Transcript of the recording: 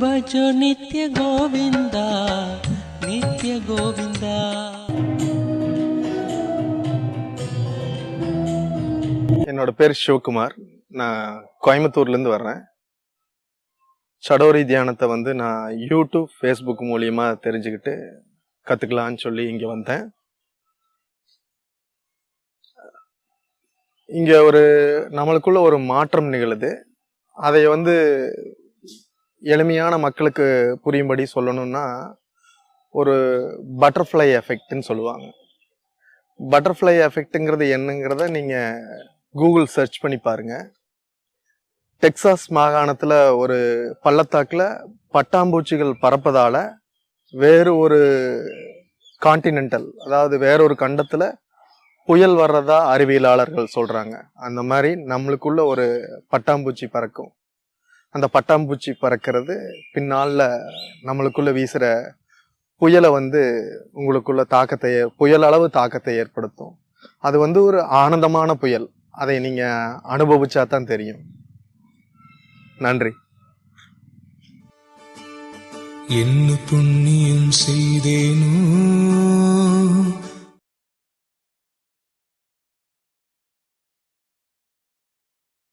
भजो नित्य गोविन्दा नित्य गोविन्दा என்னோட பேர் சிவகுமார். நான் கோயம்புத்தூர்லேருந்து வர்றேன். சடோரி தியானத்தை வந்து நான் யூடியூப் ஃபேஸ்புக் மூலியமாக தெரிஞ்சுக்கிட்டு கற்றுக்கலான்னு சொல்லி இங்கே வந்தேன். இங்கே ஒரு நம்மளுக்குள்ள ஒரு மாற்றம் நிகழுது. அதை வந்து எளிமையான மக்களுக்கு புரியும்படி சொல்லணும்னா ஒரு பட்டர்ஃப்ளை எஃபெக்ட்னு சொல்லுவாங்க. பட்டர்ஃப்ளை எஃபெக்ட்டுங்கிறது என்னங்கிறத நீங்கள் கூகுள் சர்ச் பண்ணி பாருங்கள் டெக்சாஸ் மாகாணத்தில் ஒரு பள்ளத்தாக்கில் பட்டாம்பூச்சிகள் பறப்பதால் வேறு ஒரு காண்டினென்டல் அதாவது வேறொரு கண்டத்தில் புயல் வர்றதா அறிவியலாளர்கள் சொல்கிறாங்க அந்த மாதிரி நம்மளுக்குள்ள ஒரு பட்டாம்பூச்சி பறக்கும். அந்த பட்டாம்பூச்சி பறக்கிறது பின்னால் நம்மளுக்குள்ளே வீசுகிற புயலை வந்து உங்களுக்குள்ள தாக்கத்தை புயல் அளவு தாக்கத்தை ஏற்படுத்தும். அது வந்து ஒரு ஆனந்தமான புயல். அதை நீங்கள் அனுபவிச்சா தான் தெரியும். நன்றி. என்ன புண்ணியம் செய்தேனோ